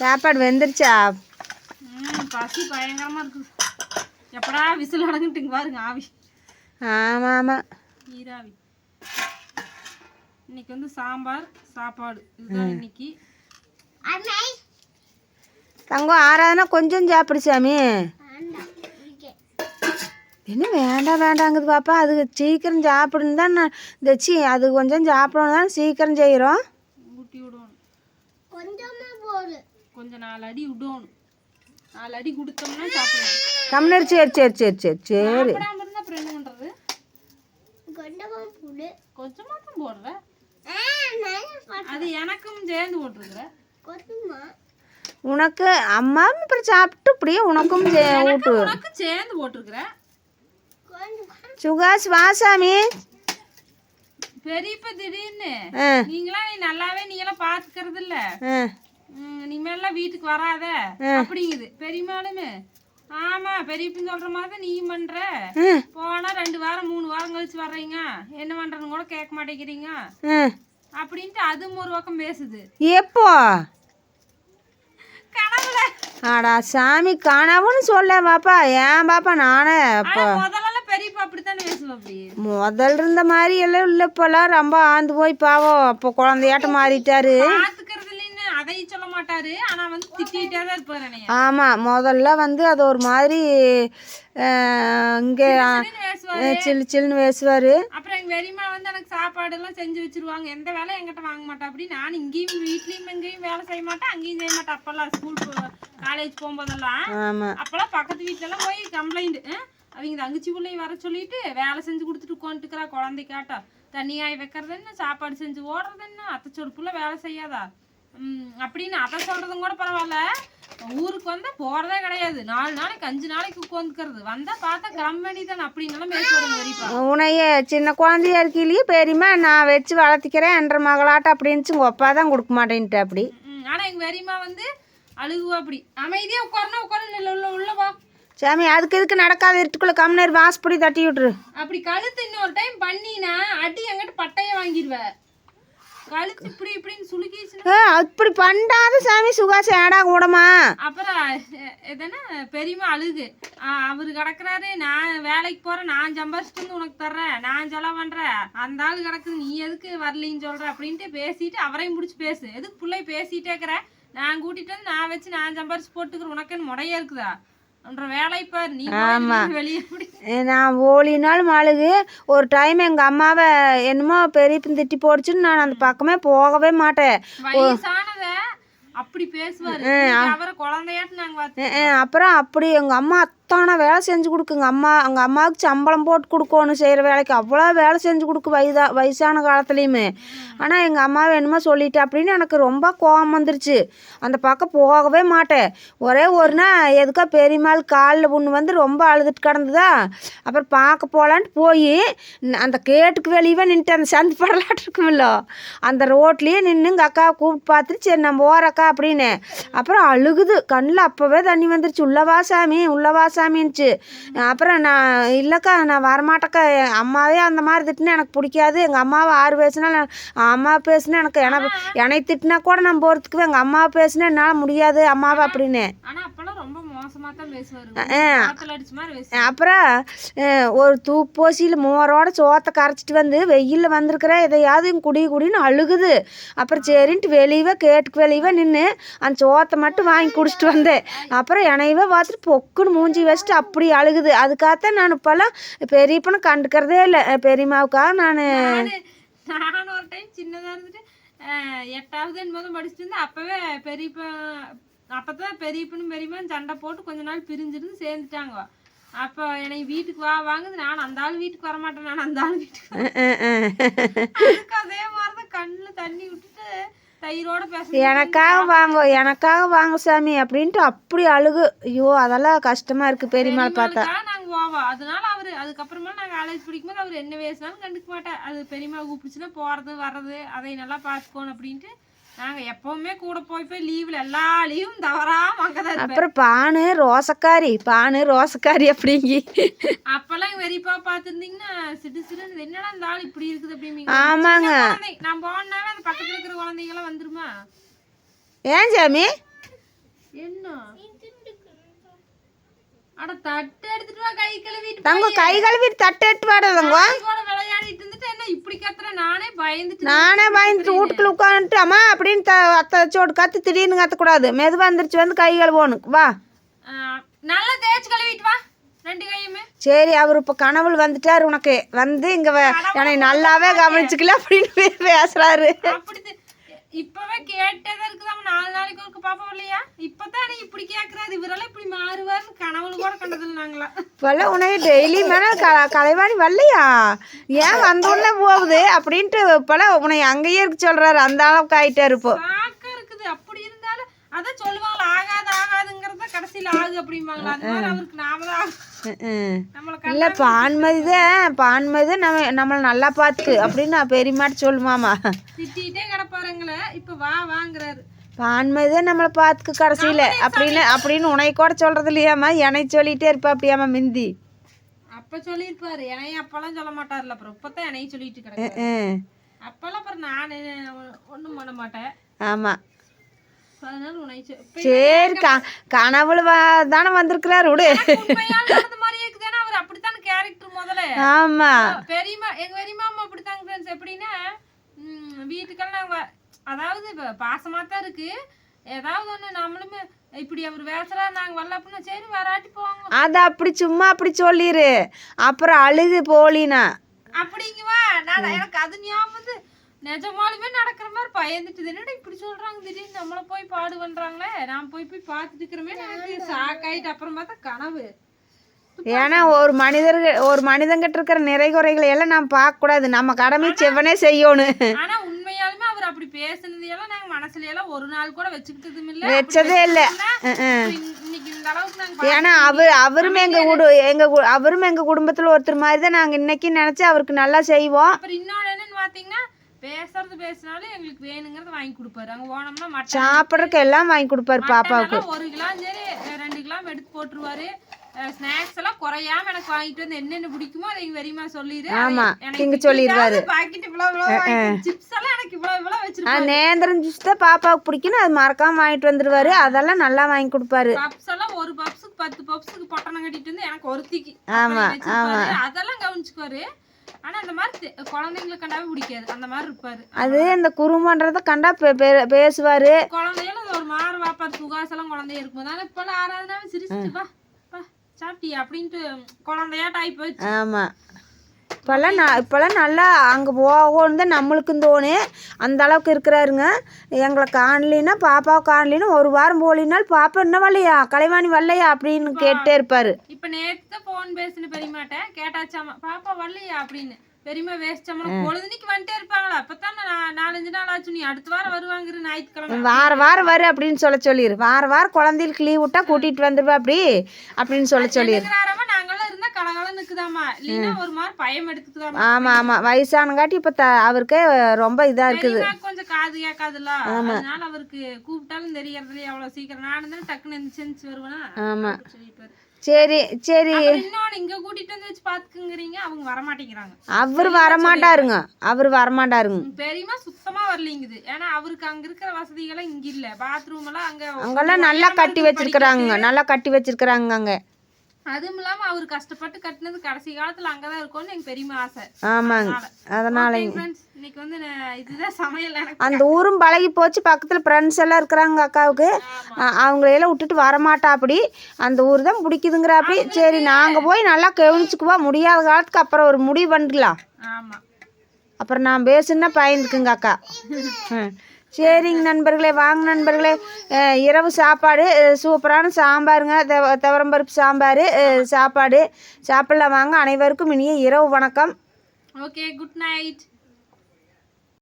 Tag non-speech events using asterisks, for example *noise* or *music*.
சாப்பாடு வெந்துருச்சா? ம் பசி பயங்கரமாக இருக்குது எப்படா விசில் அடங்கிட்டுங்க பாருங்க ஆவி. ஆமாம் ஆமாம் நீராவி. இன்னைக்கு வந்து சாம்பார் சாப்பாடு. இதுதான் இன்னைக்கு. தங்கம் ஆறாதுன்னா கொஞ்சம் சாப்பிடு சாமி. என்ன வேண்டாம் வேண்டாங்குது பாப்பா. அது சீக்கிரம் சாப்பிடுன்னு தான் நான் இந்த சீ அது கொஞ்சம் சாப்பிடணும் தான் சீக்கிரம் செய்கிறோம் ஊட்டி விடணும் கொஞ்சம் நாலு அடி விடணும். நாலு அடி கொடுத்தோம்னா சாப்பிடலாம். கம்னர் சரி சரி சரி சரி சரி. சாப்பிடாம இருந்தா அப்புறம் என்ன பண்றது? கொஞ்சமா தான் போடுற. அது எனக்கும் சேர்ந்து போட்டிருக்கிற. உனக்கு அம்மா அப்புறம் சாப்பிட்டு இப்படியே உனக்கும் சே- ஊட்டு உனக்கு சேர்ந்து போட்டிருக்கிற. சுகாஷ் வா சாமி. பெரியப்ப திடீர்னு. நீங்களாம் நீ நல்லாவே நீங்களாம் பாத்துக்கிறது இல்ல இனிமேல்லாம் வீட்டுக்கு வராத. அப்படிங்குது. பெரியமாளுமே ஆமா பெரியப்பன்னு சொல்ற மாதிரி நீ பண்ற. போனா ரெண்டு வாரம் மூணு வாரம் கழிச்சு வர்றீங்க. என்ன பண்றதுன்னு கூட கேட்க மாட்டேங்கிறீங்க. அப்படின்ட்டு அதுவும் ஒரு பக்கம் பேசுது. எப்போ? கனவுல. ஆடா சாமி காணாமன்னு சொல்ல பாப்பா. ஏன் பாப்பா நானே அப்போ? முதல்ல இருந்த மாதிரி எல்லாம் இல்லை இப்போல்லாம் ரொம்ப ஆந்து போய் பாவம். அப்போ குழந்தையாட்டம் மாறிட்டாரு. அதையும் சொல்ல மாட்டாரு ஆனா வந்து திட்டிகிட்டே தான் இருப்பாரு என்னைய. ஆமாம் முதல்ல வந்து அது ஒரு மாதிரி இங்கே பேசுவாரு சில்லு சில்லுன்னு பேசுவார் அப்புறம் எங்க பெரியம்மா வந்து எனக்கு சாப்பாடு எல்லாம் செஞ்சு வச்சிருவாங்க. எந்த வேலையும் என்கிட்ட வாங்க மாட்டா. அப்படி நான் இங்கேயும் வீட்லயும் எங்கேயும் வேலை செய்ய மாட்டேன் அங்கேயும் செய்ய மாட்டேன் அப்பெல்லாம் ஸ்கூல் காலேஜ் போகும்போதெல்லாம் ஆமாம் அப்பெல்லாம் பக்கத்து வீட்ல எல்லாம் போய் கம்ப்ளைண்ட் அவங்க தங்கச்சி பிள்ளையும் வர சொல்லிட்டு வேலை செஞ்சு கொடுத்துட்டு உட்காந்துக்கிறா குழந்தைக்காட்டா. தண்ணி காய வைக்கிறது என்ன சாப்பாடு செஞ்சு ஓடுறது என்ன அத்தை சொடுப்புல வேலை செய்யாதா? அப்படின்னு அதை சொல்றதும் கூட பரவாயில்ல. ஊருக்கு வந்தா போறதே கிடையாது. நாலு நாளைக்கு அஞ்சு நாளைக்கு உட்காந்துக்கிறது வந்தா பார்த்தா கிளம்ப தான் அப்படின்னு எல்லாம் பேசுவாங்க உனைய சின்ன குழந்தையா இருக்கையிலேயே பெரியம்மா நான் வச்சு வளர்த்திக்கிறேன் என்ற மகளாட்டம் அப்படின்ச்சு உங்கள் அப்பா தான் கொடுக்க மாட்டேன்ட்டு அப்படி. ம், ஆனா எங்க பெரியம்மா வந்து அழுகுவா அப்படி. அமைதியா உட்காரனா உட்கார உள்ள உள்ள வா. சாமி அதுக்கு எதுக்கு நடக்காத இருட்டுக்குள்ளே கம்னர் வாசப்படி தட்டி விட்ரு அப்படி கழுத்து இன்னொரு டைம் பண்ணினா அடி எங்கிட்ட பட்டைய வாங்கிடுவ கழுத்து இப்படி இப்படின்னு சுளுக்கிச்சுன்னா ஏ அப்படி பண்ணாத சாமி சுகாசம் ஏடா கூடமா அப்புறம் எதனா பெரியம்மா அழுகு. அவரு கிடக்குறாரு நான் வேலைக்கு போறேன் நான் சம்பாரிச்சிட்டு வந்து உனக்கு தர்றேன் நான் செலவு பண்றேன். அந்த ஆள் கிடக்குது நீ எதுக்கு வரலின்னு சொல்ற? அப்படின்ட்டு பேசிட்டு அவரையும் பிடிச்சி பேசு. எதுக்கு பிள்ளை பேசிட்டே இருக்கிற? நான் கூட்டிட்டு வந்து நான் வச்சு நான் சம்பாரிச்சு போட்டுக்கிறேன் உனக்கு என்ன முறையா இருக்குதா? நான் ஓலினாலும் அழுகு ஒரு டைம் எங்கள் அம்மாவை என்னமோ பெரிய திட்டி போடுச்சுன்னு நான் அந்த பக்கமே போகவே மாட்டேன். அப்படி பேசுவாரு. அப்புறம் அப்படி எங்கள் அம்மா சத்தான வேலை செஞ்சு கொடுக்குங்க. அம்மா அங்கே அம்மாவுக்கு சம்பளம் போட்டு கொடுக்கணும் செய்கிற வேலைக்கு அவ்வளோ வேலை செஞ்சு கொடுக்கு வயதா வயசான காலத்துலேயுமே. ஆனால் எங்கள் அம்மா வேணுமா சொல்லிட்டு அப்படின்னு எனக்கு ரொம்ப கோவம் வந்துருச்சு. அந்த பக்கம் போகவே மாட்டேன். ஒரே ஒரு நாள் எதுக்கோ பெரியம்மாள் காலில் ஒன்று வந்து ரொம்ப அழுதுட்டு கிடந்ததா அப்புறம் பார்க்க போகலான்ட்டு போய் அந்த கேட்டுக்கு வெளியவே நின்றுட்டு அந்த சந்து படலாட்டு இருக்குமில்ல. அந்த ரோட்லேயே நின்று எங்கள் அக்காவை கூப்பிட்டு பார்த்துட்டு சரி நான் போகிறக்கா அப்படின்னு. அப்புறம் அழுகுது. கண்ணில் அப்போவே தண்ணி வந்துருச்சு. உள்ளவா சாமி உள்ளவா சாமின்னுச்சு. அப்புறம் நான் இல்லைக்கா நான் வரமாட்டேக்கா. அம்மாவே அந்த மாதிரி திட்டினா எனக்கு பிடிக்காது. எங்கள் அம்மாவை ஆறு பேசுனா அம்மா பேசுனா எனக்கு என என்னை திட்டினா கூட நான் போகிறதுக்கு எங்கள் அம்மா பேசுனா என்னால் முடியாது அம்மாவை அப்படின்னு. அப்பெல்லாம் ரொம்ப அப்புறம் ஒரு தூப்போசியில் மோரோட சோத்தை கரைச்சிட்டு வந்து வெயிலில் வந்திருக்கிற எதையாவது குடி குடின்னு அழுகுது. அப்புறம் சரின்ட்டு வெளியவே கேட்டுக்கு வெளியவே நின்று அந்த சோத்தை மட்டும் வாங்கி குடிச்சிட்டு வந்தேன். அப்புறம் என்னையவே பார்த்துட்டு பொக்குன்னு மூஞ்சி வச்சுட்டு அப்படி அழுகுது. அதுக்காகத்தான் நான் இப்போல்லாம் பெரியப்பனை கண்டுக்கிறதே இல்லை. பெரியம்மாவுக்காக நான் நானு ஒரு டைம் சின்னதா இருந்துட்டு எட்டாவது என்பதும் படிச்சுட்டு இருந்தேன். அப்பவே பெரியப்பா அப்பதான் பெரியப்பனும் பெரியப்பனும் சண்டை போட்டு கொஞ்ச நாள் பிரிஞ்சிருந்து சேர்ந்துட்டாங்க. அப்போ என்னை வீட்டுக்கு வா வாங்குது. நான் அந்த ஆள் வீட்டுக்கு வர மாட்டேன். நான் அந்த ஆள் வீட்டுக்கு அதே மாதிரிதான் கண்ணுல தண்ணி விட்டுட்டு தயிரோட பேச எனக்காக வாங்க எனக்காக வாங்க சாமி அப்படின்ட்டு அப்படி அழுகு. ஐயோ அதெல்லாம் கஷ்டமாக இருக்குது பெரியம்மாள் பார்த்தா. பெரியம்மாளுக்காக நாங்க போவோம். அதனால அவரு அதுக்கப்புறமா நான் காலேஜ் படிக்கும்போது அவர் என்ன பேசினாலும் கண்டுக்க மாட்டேன் அது பெரியம்மா கூப்பிடுச்சுன்னா போறது வர்றது அதை நல்லா பார்த்துக்கோணும் அப்படின்ட்டு நாங்க எப்பவுமே கூட போய் போய் லீவ்ல எல்லா லீவும் தவறாம அங்கதான் இருப்பேன். அப்புறம் பானு ரோசக்காரி பானு ரோசக்காரி அப்படிங்கி. அப்பெல்லாம் பெரியப்பா பார்த்துருந்தீங்கன்னா சிடு சிடுன்னு என்னடா இந்த ஆள் இப்படி இருக்குது அப்படிங்க ஆமாங்க. நான் போனாவே அந்த பக்கத்துல இருக்கிற குழந்தைங்க எல்லாம் வந்துருமா? ஏன் சாமி என்ன கை கழுவிட்டு தங்க கை கழுவி தட்டு எட்டு கத்துற நானே பயந்துட்டு வீட்டுக்குள்ள உட்காந்துட்டு அம்மா அப்படின்னு த அத்தை சோடு கத்து திடீர்னு கத்தக்கூடாது. மெதுவாக வந்துருச்சு வந்து கை கழுவோணும் வா. நல்லா தேய்ச்சி கழுவிட்டு வா சரி அவர் இப்போ கனவுல வந்துட்டார் உனக்கு. வந்து இங்கே என்னை நல்லாவே கவனிச்சுக்கல அப்படின்னு பேசுறாரு. இப்பவே கேட்டதா இருக்குதாம. நாலு நாளைக்கு ஒருக்க பாப்போம் இல்லையா? இப்பதான் நீ இப்படி கேக்குறாரு. இவரெல்லாம் இப்படி மாறுவாருன்னு கனவுல கூட கண்டதில்ல நாங்களா இப்போல்லாம் உனக்கு டெய்லி மேலே கலைவாணி வரலையா ஏன் வந்த உடனே போகுது அப்படின்ட்டு இப்போல்லாம் உன்னை அங்கேயே இருக்க சொல்கிறாரு அந்த அளவுக்கு ஆயிட்டாரு இப்போ இருக்குது. அப்படி இருந்தாலும் அதான் சொல்லுவாங்களா ஆகாது ஆகாதுங்கிறத கடைசியில ஆகு அப்படிம்பாங்களா? மாதிரி அவருக்கு நாம தான் இல்லை பான்மதி தான் பான்மதி தான் நம்ம நம்மளை நல்லா பார்த்துக்கு அப்படின்னு பெரியமாட்டு சொல்லுமாமா. திட்டிகிட்டே கிடப்பாருங்களே இப்ப வா வாங்குறாரு. பான்மதி தான் நம்மளை பார்த்துக்கு கடைசியில். அப்படின்னு அப்படின்னு உனக்கு கூட சொல்கிறது இல்லையாம்மா? எனக்கு சொல்லிகிட்டே இருப்பா அப்படியாம்மா மிந்தி? அப்ப சொல்லியிருப்பாரு. என்னையும் அப்பெல்லாம் சொல்ல மாட்டார்ல அப்புறம் இப்பதான் என்னையும் சொல்லிட்டு கிடக்கு ம் அப்பெல்லாம் அப்புறம் நான் ஒண்ணும் பண்ண மாட்டேன். ஆமாம் இப்ப சரி கனவுல தானே வந்திருக்கிறாரு விடு. அப்படித்தானே கேரக்டர் முதல்ல. ஆமாம் பெரியம்மா எங்க பெரியம்மா அப்படித்தாங்க எப்படின்னா வீட்டுக்கெல்லாம் அதாவது இப்ப பாசமா தான் இருக்கு. ஏதாவது ஒண்ணு நம்மளுமே இப்படி அவர் பேசுறாரு நாங்க வரல அப்படின்னா சரி வராட்டி போவாங்க. அது அப்படி சும்மா அப்படி சொல்லிடு அப்புறம் அழுது போலினா. அப்படிங்குவா நான் எனக்கு அது ஞாபகம் வந்து நிஜமாலுமே நடக்கிற மாதிரி பயந்துட்டு என்னடா இப்படி சொல்றாங்க? திடீர்னு நம்மள போய் பாடு பண்றாங்களே. நான் போய் போய் பார்த்துட்டு இருக்கிறமே. எனக்கு ஷாக் ஆயிட்டு அப்புறம் பார்த்தா கனவு. ஏன்னா ஒரு மனிதர்கள் ஒரு மனிதங்கிட்ட இருக்கிற நிறை குறைகளை எல்லாம் நாம் பார்க்கக்கூடாது. நம்ம கடமை செவ்வனே செய்யணும். அப்படி பேசுனதையெல்லாம் நாங்க மனசுல எல்லாம் ஒரு நாள் கூட வச்சுக்கிட்டதும் இல்ல வச்சதே இல்லை. இன்னைக்கு இந்த அளவுக்கு நாங்க ஏன்னா அவர் அவரும் எங்கள் குடு எங்கள் கு அவரும் எங்கள் குடும்பத்தில் ஒருத்தர் மாதிரி தான் நாங்கள் இன்னைக்கு நினச்சி அவருக்கு நல்லா செய்வோம். அப்புறம் இன்னொன்னு என்னன்னு பாத்தீங்கன்னா பேசுறது பேசினாலும் எங்களுக்கு வேணுங்கிறத வாங்கி கொடுப்பாரு. அங்க போனோம்னா சாப்பிட்றதுக்கு எல்லாம் வாங்கி கொடுப்பாரு பாப்பாவுக்கு. ஒரு கிலோ சரி ரெண்டு கிலோ எடுத்து போட்டுருவாரு. ஸ்நாக்ஸ் எல்லாம் குறையாம எனக்கு வாங்கிட்டு வந்து என்னென்ன பிடிக்குமோ அதை பெரியம்மா சொல்லிடு ஆமா, திங்க சொல்லிருவாரு. பாக்கெட் இவ்வளவு இவ்வளவு சிப்ஸ் எல்லாம் எனக்கு இவ்வளவு இவ்வளவு ஆ வச்சிருப்பாரு. நேந்திரம் ஜூஸ் தான் பாப்பாவுக்கு பிடிக்குன்னு அது மறக்காம வாங்கிட்டு வந்துடுவாரு அதெல்லாம் நல்லா வாங்கி கொடுப்பாரு. பப்ஸ் எல்லாம் ஒரு பப்ஸுக்கு பத்து பப்ஸுக்கு பொட்டணம் கட்டிட்டு வந்து எனக்கு ஒருத்திக்கு ஆமா, வச்சிருப்பாரு. அதெல்லாம் கவனிச்சுக்குவாரு. ஆனா அந்த மாதிரி தெ- குழந்தைங்களுக்கு கண்டாவே பிடிக்காது. அந்த மாதிரி இருப்பாரு. அது இந்த குறும்பன்றதை கண்டா பேசுவாரு. குழந்தைகளும் ஒரு மாறு வாப்பாரு. சுகாசெல்லாம் குழந்தைய இருக்கும்போது. ஆனா சிரிச்சுட்டு வா வா. சாப்பிட்டியா அப்படின்ட்டு குழந்தையாட்ட ஆகி போச்சு ஆமா. இப்போல்லாம் நான் இப்போல்லாம் நல்லா அங்கே போகணும் தான் நம்மளுக்கும் தோணும் அந்த அளவுக்கு இருக்கிறாருங்க. எங்களை காணலின்னா பாப்பாவை காணலின்னா ஒரு வாரம் போலினால் பாப்பா என்ன வரலையா கலைவாணி வரலையா அப்படின்னு கேட்டே இருப்பாரு. இப்ப நேத்து தான் போன் பேசுன பெரியமாட்ட கேட்டாச்சாமா பாப்பா வரலையா அப்படின்னு. பெரியமா வேஸ்டாம பொழுதுனிக்கு வந்துட்டே இருப்பாங்களா? அப்பதான் நான் நாலஞ்சு நாள் ஆச்சு நீ அடுத்த வாரம் வருவாங்கிற ஞாயிற்றுக்கிழமை. வார வாரம் வரு அப்படின்னு சொல்ல சொல்லிடு வார வாரம் குழந்தைகளுக்கு லீவ் விட்டா கூட்டிட்டு வந்துருவா அப்படி அப்படின்னு சொல்ல சொல்லிடு நாங்கெல்லாம் இருந்தா கலகலம் நிக்குதாமா இல்லைன்னா ஒரு மாதிரி பயம் எடுத்துக்குதாமா ஆமா ஆமா. வயசானங்காட்டி இப்ப அவருக்கு ரொம்ப இதா இருக்குது. கொஞ்சம் காது கேட்காதுல்ல. அதனால அவருக்கு கூப்பிட்டாலும் தெரியறது இல்லையா அவ்வளவு சீக்கிரம். நானும் தான் டக்குன்னு எந்திரிச்சு வருவேனா? ஆமா. சரி சரி. இன்னொன்னு இங்க கூட்டிட்டு பாத்துக்குங்கிறீங்க அவங்க வரமாட்டேங்கிறாங்க. அவர் வரமாட்டாருங்க. அவர் வரமாட்டாருங்க. பெரியமா சுத்தமா வரலைங்குது. ஏன்னா அவருக்கு அங்க இருக்கிற வசதிகள் இங்க இல்ல. பாத்ரூம் எல்லாம் அங்க அங்கெல்லாம் நல்லா கட்டி வச்சிருக்கிறாங்க நல்லா கட்டி வச்சிருக்கிறாங்க அங்க அதுவும் இல்லாம அவர் கஷ்டப்பட்டு கட்டினது கடைசி காலத்துல அங்கதான் இருக்கும்னு எங்க பெரியமா ஆசை. ஆமாங்க. அதனால. இன்னைக்கு வந்து இதுதான் சமையல் அந்த ஊரும் பழகி போச்சு. பக்கத்தில் ஃப்ரெண்ட்ஸ் எல்லாம் இருக்கிறாங்க அக்காவுக்கு. அவங்களையெல்லாம் விட்டுட்டு வரமாட்டா அப்படி அந்த ஊர் தான் பிடிக்குதுங்கிற அப்படி சரி நாங்கள் போய் நல்லா கவனிச்சுக்குவோம் முடியாத காலத்துக்கு அப்புறம் ஒரு முடிவு பண்ணிக்கலாம் ஆமா. அப்புறம் நான் பேசுனா பயந்துக்குங்க அக்கா. *laughs* சரிங்க நண்பர்களே வாங்க நண்பர்களே. இரவு சாப்பாடு சூப்பரான சாம்பாருங்க. தவ துவரம்பருப்பு சாம்பார் சாப்பாடு. சாப்பிடலாம் வாங்க. அனைவருக்கும் இனிய இரவு வணக்கம். Okay good night